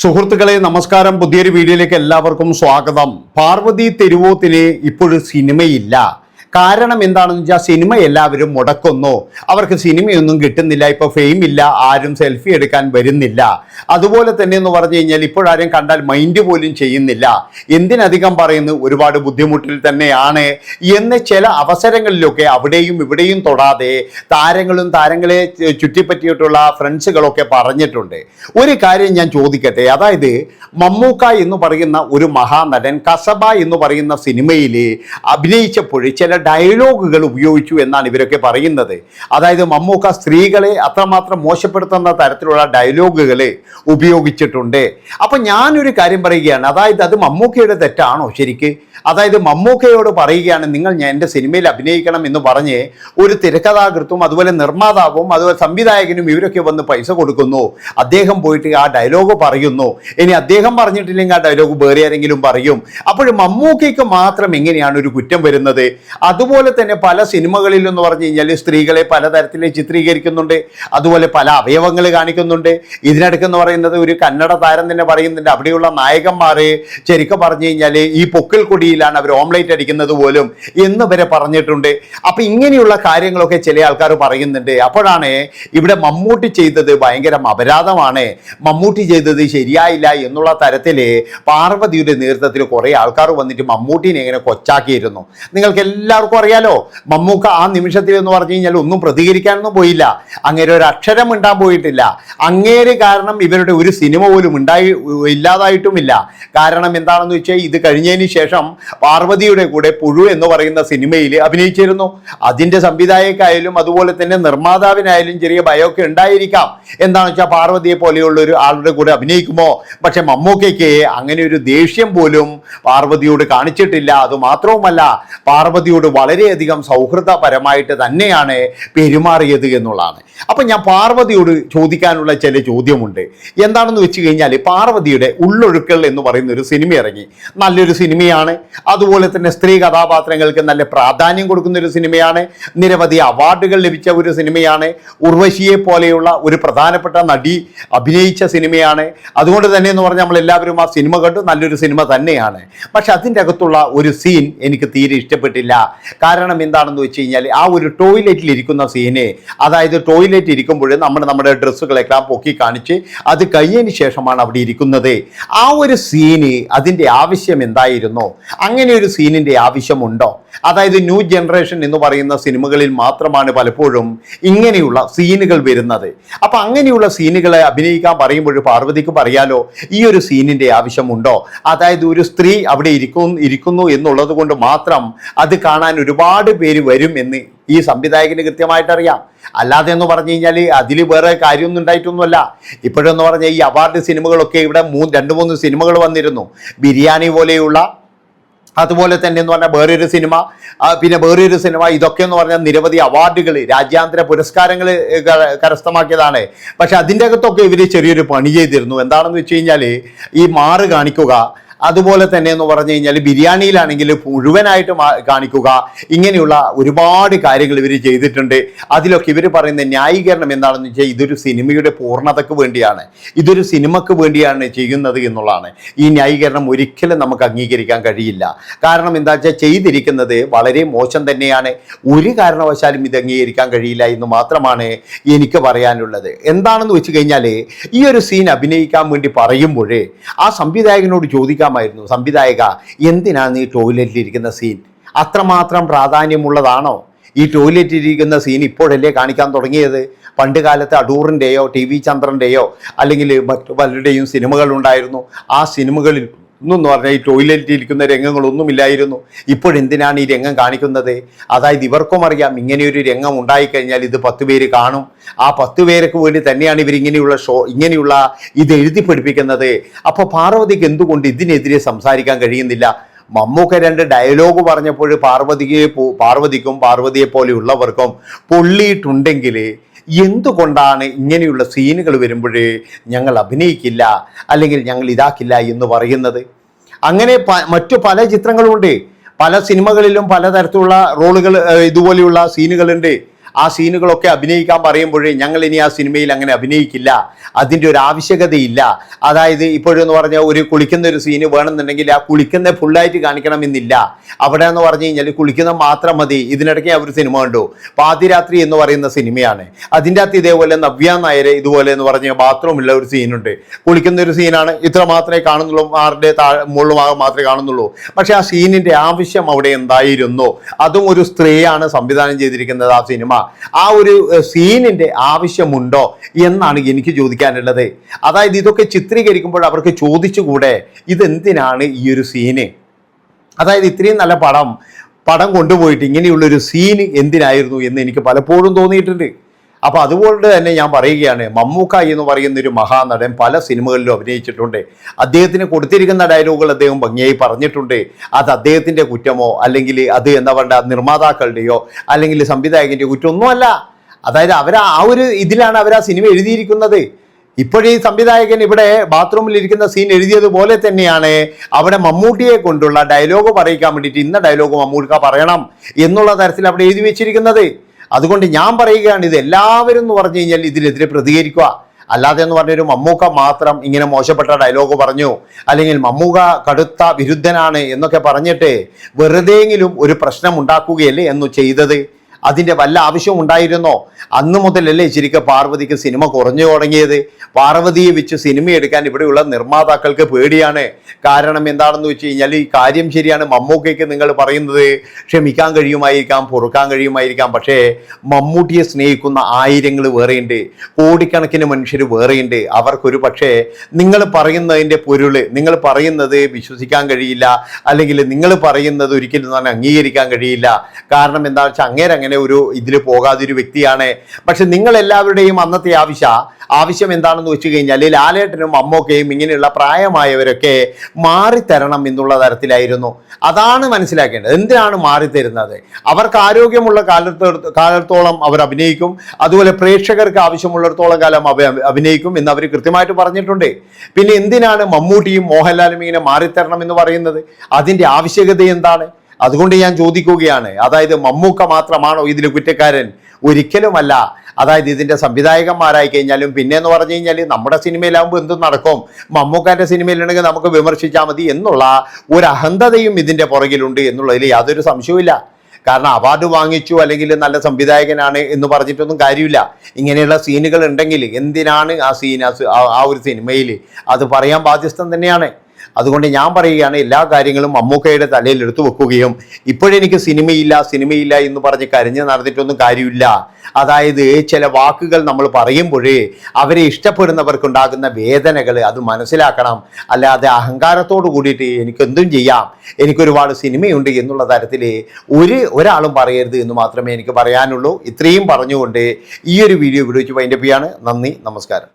സുഹൃത്തുക്കളെ നമസ്കാരം. പുതിയൊരു വീഡിയോയിലേക്ക് എല്ലാവർക്കും സ്വാഗതം. പാർവതി തെരുവോത്തിന് ഇപ്പോഴും സിനിമയില്ല. കാരണം എന്താണെന്ന് വെച്ചാൽ സിനിമ എല്ലാവരും മുടക്കുന്നു. അവർക്ക് സിനിമയൊന്നും കിട്ടുന്നില്ല ഇപ്പൊ ഫെയിം ഇല്ല ആരും സെൽഫി എടുക്കാൻ വരുന്നില്ല. അതുപോലെ തന്നെ എന്ന് പറഞ്ഞു കഴിഞ്ഞാൽ ഇപ്പോഴാരും കണ്ടാൽ മൈൻഡ് പോലും ചെയ്യുന്നില്ല. എന്തിനധികം പറയുന്നു ഒരുപാട് ബുദ്ധിമുട്ടിൽ തന്നെയാണ്. എന്ന് ചില അവസരങ്ങളിലൊക്കെ അവിടെയും ഇവിടെയും തൊടാതെ താരങ്ങളും താരങ്ങളെ ചുറ്റിപ്പറ്റിയിട്ടുള്ള ഫ്രണ്ട്സുകളൊക്കെ പറഞ്ഞിട്ടുണ്ട്. ഒരു കാര്യം ഞാൻ ചോദിക്കട്ടെ അതായത് മമ്മൂക്ക എന്ന് പറയുന്ന ഒരു മഹാനടൻ കസബ എന്ന് പറയുന്ന സിനിമയിൽ അഭിനയിച്ചപ്പോൾ ചില ഡയലോഗുകൾ ഉപയോഗിച്ചു എന്നാണ് ഇവരൊക്കെ പറയുന്നത്. അതായത് മമ്മൂക്ക സ്ത്രീകളെ അത്രമാത്രം മോശപ്പെടുത്തുന്ന തരത്തിലുള്ള ഡയലോഗുകൾ ഉപയോഗിച്ചിട്ടുണ്ട്. അപ്പം ഞാനൊരു കാര്യം പറയുകയാണ്. അതായത് അത് മമ്മൂക്കയുടെ തെറ്റാണോ ശരിക്ക്? അതായത് മമ്മൂക്കയോട് പറയുകയാണ് നിങ്ങൾ ഞാൻ എന്റെ സിനിമയിൽ അഭിനയിക്കണം എന്ന് പറഞ്ഞ് ഒരു തിരക്കഥാകൃത്തും അതുപോലെ നിർമ്മാതാവും അതുപോലെ സംവിധായകനും ഇവരൊക്കെ വന്ന് പൈസ കൊടുക്കുന്നു. അദ്ദേഹം പോയിട്ട് ആ ഡയലോഗ് പറയുന്നു. ഇനി അദ്ദേഹം പറഞ്ഞിട്ടില്ലെങ്കിൽ ആ ഡയലോഗ് വേറെ ആരെങ്കിലും പറയും. അപ്പോൾ മമ്മൂക്കയ്ക്ക് മാത്രം എങ്ങനെയാണ് ഒരു കുറ്റം വരുന്നത്? അതുപോലെ തന്നെ പല സിനിമകളിൽ എന്ന് പറഞ്ഞു കഴിഞ്ഞാൽ സ്ത്രീകളെ പലതരത്തിൽ ചിത്രീകരിക്കുന്നുണ്ട്. അതുപോലെ പല അവയവങ്ങൾ കാണിക്കുന്നുണ്ട്. ഇതിനിടയ്ക്കെന്ന് പറയുന്നത് ഒരു കന്നഡ താരം തന്നെ പറയുന്നുണ്ട്. അവിടെയുള്ള നായകന്മാർ ശരിക്കും പറഞ്ഞു കഴിഞ്ഞാൽ ഈ പൊക്കിൽ കൊടിയിലാണ് അവർ ഓംലേറ്റ് അടിക്കുന്നത് പോലും എന്ന് വരെ പറഞ്ഞിട്ടുണ്ട്. അപ്പം ഇങ്ങനെയുള്ള കാര്യങ്ങളൊക്കെ ചില ആൾക്കാർ പറയുന്നുണ്ട്. അപ്പോഴാണ് ഇവിടെ മമ്മൂട്ടി ചെയ്തത് ഭയങ്കര അപരാധമാണ്. മമ്മൂട്ടി ചെയ്തത് ശരിയായില്ല എന്നുള്ള തരത്തിൽ പാർവതിയുടെ നേതൃത്വത്തിൽ കുറേ ആൾക്കാർ വന്നിട്ട് മമ്മൂട്ടിനെ ഇങ്ങനെ കൊച്ചാക്കിയിരുന്നു. നിങ്ങൾക്ക് എല്ലാവർക്കും അറിയാലോ? മമ്മൂക്ക ആ നിമിഷത്തിൽ എന്ന് പറഞ്ഞു കഴിഞ്ഞാൽ ഒന്നും പ്രതികരിക്കാനൊന്നും പോയില്ല. അങ്ങേരെ ഒരു അക്ഷരം ഉണ്ടാൻ പോയിട്ടില്ല. അങ്ങേര് കാരണം ഇവരുടെ ഒരു സിനിമ പോലും ഉണ്ടായി ഇല്ലാതായിട്ടുമില്ല. കാരണം എന്താണെന്ന് വെച്ചാൽ ഇത് കഴിഞ്ഞതിന് ശേഷം പാർവതിയുടെ കൂടെ പുഴു എന്ന് പറയുന്ന സിനിമയിൽ അഭിനയിച്ചിരുന്നു. അതിന്റെ സംവിധായകായാലും അതുപോലെ തന്നെ നിർമ്മാതാവിനായാലും ചെറിയ ഭയമൊക്കെ ഉണ്ടായിരിക്കാം. എന്താണെന്ന് വെച്ചാൽ പാർവതിയെ പോലെയുള്ള ഒരു ആളുടെ കൂടെ അഭിനയിക്കുമോ? പക്ഷെ മമ്മൂക്കയ്ക്ക് അങ്ങനെ ഒരു ദേഷ്യം പോലും പാർവതിയോട് കാണിച്ചിട്ടില്ല. അതുമാത്രവുമല്ല പാർവതിയോട് വളരെയധികം സൗഹൃദപരമായിട്ട് തന്നെയാണ് പെരുമാറിയത് എന്നുള്ളതാണ്. അപ്പം ഞാൻ പാർവതിയോട് ചോദിക്കാനുള്ള ചില ചോദ്യമുണ്ട്. എന്താണെന്ന് വെച്ച് കഴിഞ്ഞാൽ പാർവതിയുടെ ഉള്ളൊഴുക്കൾ എന്ന് പറയുന്ന ഒരു സിനിമ ഇറങ്ങി. നല്ലൊരു സിനിമയാണ്. അതുപോലെ തന്നെ സ്ത്രീ കഥാപാത്രങ്ങൾക്ക് നല്ല പ്രാധാന്യം കൊടുക്കുന്ന ഒരു സിനിമയാണ്. നിരവധി അവാർഡുകൾ ലഭിച്ച ഒരു സിനിമയാണ്. ഉർവശിയെ പോലെയുള്ള ഒരു പ്രധാനപ്പെട്ട നടി അഭിനയിച്ച സിനിമയാണ്. അതുകൊണ്ട് തന്നെ എന്ന് പറഞ്ഞാൽ നമ്മൾ എല്ലാവരും ആ സിനിമ കണ്ടു. നല്ലൊരു സിനിമ തന്നെയാണ്. പക്ഷെ അതിന്റെ അകത്തുള്ള ഒരു സീൻ എനിക്ക് തീരെ ഇഷ്ടപ്പെട്ടില്ല. കാരണം എന്താണെന്ന് വെച്ച് കഴിഞ്ഞാൽ ആ ഒരു ടോയ്ലറ്റിൽ ഇരിക്കുന്ന സീന് അതായത് ടോയ്ലറ്റ് ഇരിക്കുമ്പോൾ നമ്മൾ നമ്മുടെ ഡ്രസ്സുകളെല്ലാം പൊക്കി കാണിച്ച് അത് കഴിഞ്ഞതിന് ശേഷമാണ് അവിടെ ഇരിക്കുന്നത്. ആ ഒരു സീന് അതിന്റെ ആവശ്യം എന്തായിരുന്നു? അങ്ങനെ ഒരു സീനിന്റെ ആവശ്യമുണ്ടോ? അതായത് ന്യൂ ജനറേഷൻ എന്ന് പറയുന്ന സിനിമകളിൽ മാത്രമാണ് പലപ്പോഴും ഇങ്ങനെയുള്ള സീനുകൾ വരുന്നത്. അപ്പൊ അങ്ങനെയുള്ള സീനുകളെ അഭിനയിക്കാൻ പറയുമ്പോൾ പാർവതിക്ക് പറയാലോ ഈ ഒരു സീനിന്റെ ആവശ്യമുണ്ടോ? അതായത് ഒരു സ്ത്രീ അവിടെ ഇരിക്കുന്നു ഇരിക്കുന്നു എന്നുള്ളത് കൊണ്ട് മാത്രം അത് കാണാൻ ഒരുപാട് പേര് വരും എന്ന് ഈ സംവിധായകന് കൃത്യമായിട്ട് അറിയാം. അല്ലാതെ എന്ന് പറഞ്ഞു കഴിഞ്ഞാൽ അതിൽ വേറെ കാര്യമൊന്നും ഉണ്ടായിട്ടൊന്നുമല്ല. ഇപ്പോഴെന്ന് പറഞ്ഞാൽ ഈ അവാർഡ് സിനിമകളൊക്കെ ഇവിടെ മൂന്ന് രണ്ട് മൂന്ന് സിനിമകൾ വന്നിരുന്നു. ബിരിയാണി പോലെയുള്ള അതുപോലെ തന്നെ എന്ന് പറഞ്ഞാൽ വേറൊരു സിനിമ പിന്നെ വേറൊരു സിനിമ ഇതൊക്കെ എന്ന് പറഞ്ഞാൽ നിരവധി അവാർഡുകൾ രാജ്യാന്തര പുരസ്കാരങ്ങൾ കരസ്ഥമാക്കിയതാണ്. പക്ഷെ അതിന്റെ അകത്തൊക്കെ ഇവർ ചെറിയൊരു പണി ചെയ്തിരുന്നു. എന്താണെന്ന് വെച്ച് കഴിഞ്ഞാൽ ഈ മാറ് കാണിക്കുക അതുപോലെ തന്നെ എന്ന് പറഞ്ഞു കഴിഞ്ഞാൽ ബിരിയാണിയിലാണെങ്കിൽ മുഴുവനായിട്ട് കാണിക്കുക. ഇങ്ങനെയുള്ള ഒരുപാട് കാര്യങ്ങൾ ഇവർ ചെയ്തിട്ടുണ്ട്. അതിലൊക്കെ ഇവർ പറയുന്ന ന്യായീകരണം എന്താണെന്ന് വെച്ചാൽ ഇതൊരു സിനിമയുടെ പൂർണതയ്ക്ക് വേണ്ടിയാണ്. ഇതൊരു സിനിമക്ക് വേണ്ടിയാണ് ചെയ്യുന്നത് എന്നുള്ളതാണ്. ഈ ന്യായീകരണം ഒരിക്കലും നമുക്ക് അംഗീകരിക്കാൻ കഴിയില്ല. കാരണം എന്താ വെച്ചാൽ ചെയ്തിരിക്കുന്നത് വളരെ മോശം തന്നെയാണ്. ഒരു കാരണവശാലും ഇത് അംഗീകരിക്കാൻ കഴിയില്ല എന്ന് മാത്രമാണ് എനിക്ക് പറയാനുള്ളത്. എന്താണെന്ന് വെച്ച് കഴിഞ്ഞാൽ ഈ ഒരു സീൻ അഭിനയിക്കാൻ വേണ്ടി പറയുമ്പോഴേ ആ സംവിധായകനോട് ചോദിക്കാമായിരുന്നു സംവിധായക. എന്തിനാണ് ഈ ടോയ്ലറ്റിൽ ഇരിക്കുന്ന സീൻ അത്രമാത്രം പ്രാധാന്യമുള്ളതാണോ? ഈ ടോയ്ലറ്റിൽ ഇരിക്കുന്ന സീൻ ഇപ്പോഴല്ലേ കാണിക്കാൻ തുടങ്ങിയത്? പണ്ട് കാലത്ത് അടൂറിന്റെയോ ടി വി ചന്ദ്രന്റെയോ അല്ലെങ്കിൽ മറ്റു പലരുടെയും സിനിമകളുണ്ടായിരുന്നു ആ സിനിമകളിൽ ഒന്നും പറഞ്ഞാൽ ഈ ടോയ്ലറ്റിൽ ഇരിക്കുന്ന രംഗങ്ങളൊന്നുമില്ലായിരുന്നു. ഇപ്പോഴെന്തിനാണ് ഈ രംഗം കാണിക്കുന്നത്? അതായത് ഇവർക്കും അറിയാം ഇങ്ങനെയൊരു രംഗം ഉണ്ടായിക്കഴിഞ്ഞാൽ ഇത് പത്ത് പേര് കാണും. ആ പത്ത് പേർക്ക് വേണ്ടി തന്നെയാണ് ഇവർ ഇങ്ങനെയുള്ള ഷോ ഇങ്ങനെയുള്ള ഇത് എഴുതി പഠിപ്പിക്കുന്നത്. അപ്പോൾ പാർവതിക്ക് എന്തുകൊണ്ട് ഇതിനെതിരെ സംസാരിക്കാൻ കഴിയുന്നില്ല? മമ്മൂക്ക രണ്ട് ഡയലോഗ് പറഞ്ഞപ്പോൾ പാർവതിയെ പാർവതിക്കും പാർവതിയെ പോലെയുള്ളവർക്കും പൊള്ളിയിട്ടുണ്ടെങ്കിൽ എന്തുകൊണ്ടാണ് ഇങ്ങനെയുള്ള സീനുകൾ വരുമ്പോഴേ ഞങ്ങൾ അഭിനയിക്കില്ല അല്ലെങ്കിൽ ഞങ്ങൾ ഇതാക്കില്ല എന്ന് പറയുന്നത്? അങ്ങനെ മറ്റു പല ചിത്രങ്ങളുമുണ്ട് പല സിനിമകളിലും പലതരത്തിലുള്ള റോളുകൾ ഇതുപോലെയുള്ള സീനുകളുണ്ട്. ആ സീനുകളൊക്കെ അഭിനയിക്കാൻ പറയുമ്പോഴേ ഞങ്ങൾ ഇനി ആ സിനിമയിൽ അങ്ങനെ അഭിനയിക്കില്ല. അതിന്റെ ഒരു ആവശ്യകതയില്ല. അതായത് ഇപ്പോഴെന്ന് പറഞ്ഞാൽ ഒരു കുളിക്കുന്ന ഒരു സീന് വേണമെന്നുണ്ടെങ്കിൽ ആ കുളിക്കുന്ന ഫുള്ളായിട്ട് കാണിക്കണമെന്നില്ല. അവിടെ എന്ന് പറഞ്ഞു കഴിഞ്ഞാൽ കുളിക്കുന്ന മാത്രം മതി. ഇതിനിടയ്ക്ക് അവർ സിനിമ കണ്ടു. പാതിരാത്രി എന്ന് പറയുന്ന സിനിമയാണ്. അതിന്റെ അകത്ത് ഇതേപോലെ നവ്യ നായർ ഇതുപോലെ എന്ന് പറഞ്ഞ ബാത്റൂമില്ല ഒരു സീനുണ്ട്. കുളിക്കുന്ന ഒരു സീനാണ്. ഇത്ര മാത്രമേ കാണുന്നുള്ളൂ. ആരുടെ താഴെ മുകളിൽ മാത്രമേ കാണുന്നുള്ളൂ. പക്ഷെ ആ സീനിന്റെ ആവശ്യം അവിടെ എന്തായിരുന്നു? അതും ഒരു സ്ത്രീയാണ് സംവിധാനം ചെയ്തിരിക്കുന്നത് ആ സിനിമ. ആ ഒരു സീനിന്റെ ആവശ്യമുണ്ടോ എന്നാണ് എനിക്ക് ചോദിക്കാനുള്ളത്. അതായത് ഇതൊക്കെ ചിത്രീകരിക്കുമ്പോൾ അവർക്ക് ചോദിച്ചുകൂടെ ഇതെന്തിനാണ് ഈ ഒരു സീന്? അതായത് ഇത്രയും നല്ല പടം പടം കൊണ്ടുപോയിട്ട് ഇങ്ങനെയുള്ളൊരു സീന് എന്തിനായിരുന്നു എന്ന് എനിക്ക് പലപ്പോഴും തോന്നിയിട്ടുണ്ട്. അപ്പോൾ അതുകൊണ്ട് തന്നെ ഞാൻ പറയുകയാണ് മമ്മൂക്ക എന്ന് പറയുന്ന ഒരു മഹാനടൻ പല സിനിമകളിലും അഭിനയിച്ചിട്ടുണ്ട്. അദ്ദേഹത്തിന് കൊടുത്തിരിക്കുന്ന ഡയലോഗുകൾ അദ്ദേഹം ഭംഗിയായി പറഞ്ഞിട്ടുണ്ട്. അത് അദ്ദേഹത്തിന്റെ കുറ്റമോ അല്ലെങ്കിൽ അത് എന്താ പറയുക നിർമ്മാതാക്കളുടെയോ അല്ലെങ്കിൽ സംവിധായകന്റെ കുറ്റമൊന്നുമല്ല അതായത് അവർ ആ ഒരു ഇതിലാണ് അവർ ആ സിനിമ എഴുതിയിരിക്കുന്നത്. ഇപ്പോഴീ സംവിധായകൻ ഇവിടെ ബാത്റൂമിൽ ഇരിക്കുന്ന സീൻ എഴുതിയതുപോലെ തന്നെയാണ് അവിടെ മമ്മൂട്ടിയെ കൊണ്ടുള്ള ഡയലോഗ് പറയിക്കാൻ വേണ്ടിയിട്ട് ഇന്ന ഡയലോഗ് മമ്മൂക്ക പറയണം എന്നുള്ള തരത്തിൽ അവിടെ എഴുതി വെച്ചിരിക്കുന്നത്. അതുകൊണ്ട് ഞാൻ പറയുകയാണ് ഇത് എല്ലാവരും എന്ന് പറഞ്ഞു കഴിഞ്ഞാൽ ഇതിനെതിരെ പ്രതികരിക്കുക. അല്ലാതെ എന്ന് പറഞ്ഞൊരു മമ്മൂക്ക മാത്രം ഇങ്ങനെ മോശപ്പെട്ട ഡയലോഗ് പറഞ്ഞു. അല്ലെങ്കിൽ മമ്മൂക കടുത്ത വിരുദ്ധനാണ് എന്നൊക്കെ പറഞ്ഞിട്ട് വെറുതെയെങ്കിലും ഒരു പ്രശ്നം ഉണ്ടാക്കുകയല്ലേ എന്നു ചെയ്തത്? അതിന്റെ വല്ല ആവശ്യവും ഉണ്ടായിരുന്നോ? അന്ന് മുതലല്ലേ ശരിക്കും പാർവതിക്ക് സിനിമ കുറഞ്ഞു തുടങ്ങിയത്. പാർവതിയെ വെച്ച് സിനിമ എടുക്കാൻ ഇവിടെയുള്ള നിർമ്മാതാക്കൾക്ക് പേടിയാണ്. കാരണം എന്താണെന്ന് വെച്ച് കഴിഞ്ഞാൽ ഈ കാര്യം ശരിയാണ്. മമ്മൂക്കയ്ക്ക് നിങ്ങൾ പറയുന്നത് ക്ഷമിക്കാൻ കഴിയുമായിരിക്കാം പൊറുക്കാൻ കഴിയുമായിരിക്കാം. പക്ഷേ മമ്മൂട്ടിയെ സ്നേഹിക്കുന്ന ആയിരങ്ങൾ വേറെയുണ്ട്. കോടിക്കണക്കിന് മനുഷ്യർ വേറെയുണ്ട്. അവർക്കൊരു പക്ഷേ നിങ്ങൾ പറയുന്നതിന്റെ പൊരുൾ നിങ്ങൾ പറയുന്നത് വിശ്വസിക്കാൻ കഴിയില്ല. അല്ലെങ്കിൽ നിങ്ങൾ പറയുന്നത് ഒരിക്കലും തന്നെ അംഗീകരിക്കാൻ കഴിയില്ല. കാരണം എന്താ വെച്ചാൽ അങ്ങേരെ അങ്ങനെ ഒരു ഇതിൽ പോകാതെ ഒരു വ്യക്തിയാണ്. പക്ഷെ നിങ്ങൾ എല്ലാവരുടെയും അന്നത്തെ ആവശ്യ ആവശ്യം എന്താണെന്ന് വെച്ച് കഴിഞ്ഞാൽ ലാലേട്ടനും അമ്മൊക്കെയും ഇങ്ങനെയുള്ള പ്രായമായവരൊക്കെ മാറിത്തരണം എന്നുള്ള തരത്തിലായിരുന്നു. അതാണ് മനസ്സിലാക്കേണ്ടത്. എന്തിനാണ് മാറിത്തരുന്നത്? അവർക്ക് ആരോഗ്യമുള്ള കാലത്ത് കാലത്തോളം അവർ അഭിനയിക്കും. അതുപോലെ പ്രേക്ഷകർക്ക് ആവശ്യമുള്ളിടത്തോളം കാലം അവ അഭിനയിക്കും എന്ന് അവർ കൃത്യമായിട്ട് പറഞ്ഞിട്ടുണ്ട്. പിന്നെ എന്തിനാണ് മമ്മൂട്ടിയും മോഹൻലാലും ഇങ്ങനെ മാറിത്തരണം എന്ന് പറയുന്നത്? അതിന്റെ ആവശ്യകത എന്താണ്? അതുകൊണ്ട് ഞാൻ ചോദിക്കുകയാണ് അതായത് മമ്മൂക്ക മാത്രമാണോ ഇതിൽ കുറ്റക്കാരൻ? ഒരിക്കലുമല്ല. അതായത് ഇതിന്റെ സംവിധായകന്മാരായി കഴിഞ്ഞാലും പിന്നെ എന്ന് പറഞ്ഞു കഴിഞ്ഞാൽ നമ്മുടെ സിനിമയിലാകുമ്പോൾ എന്തും നടക്കും. മമ്മൂക്കാന്റെ സിനിമയിലുണ്ടെങ്കിൽ നമുക്ക് വിമർശിച്ചാൽ മതി എന്നുള്ള ഒരു അഹന്തതയും ഇതിന്റെ പുറകിലുണ്ട് എന്നുള്ളതിൽ യാതൊരു സംശയവുമില്ല. കാരണം അവാർഡ് വാങ്ങിച്ചു അല്ലെങ്കിൽ നല്ല സംവിധായകനാണ് എന്ന് പറഞ്ഞിട്ടൊന്നും കാര്യമില്ല. ഇങ്ങനെയുള്ള സീനുകൾ ഉണ്ടെങ്കിൽ എന്തിനാണ് ആ സീൻ ആ ഒരു സിനിമയിൽ അത് പറയാൻ ബാധ്യസ്ഥം തന്നെയാണ്. അതുകൊണ്ട് ഞാൻ പറയുകയാണ് എല്ലാ കാര്യങ്ങളും അമ്മൂക്കയുടെ തലയിൽ എടുത്തു വെക്കുകയും ഇപ്പോഴെനിക്ക് സിനിമയില്ല സിനിമയില്ല എന്ന് പറഞ്ഞ് കരഞ്ഞ് നടന്നിട്ടൊന്നും കാര്യമില്ല. അതായത് ചില വാക്കുകൾ നമ്മൾ പറയുമ്പോഴേ അവരെ ഇഷ്ടപ്പെടുന്നവർക്കുണ്ടാകുന്ന വേദനകൾ അത് മനസ്സിലാക്കണം. അല്ലാതെ അഹങ്കാരത്തോട് കൂടിയിട്ട് എനിക്കെന്തും ചെയ്യാം എനിക്കൊരുപാട് സിനിമയുണ്ട് എന്നുള്ള തരത്തിൽ ഒരു ഒരാളും പറയരുത് എന്ന് മാത്രമേ എനിക്ക് പറയാനുള്ളൂ. ഇത്രയും പറഞ്ഞുകൊണ്ട് ഈ ഒരു വീഡിയോ വിടുവിച്ച്. വെച്ച് വൈൻഡപ്പ് ചെയ്യാണ്. നന്ദി നമസ്കാരം.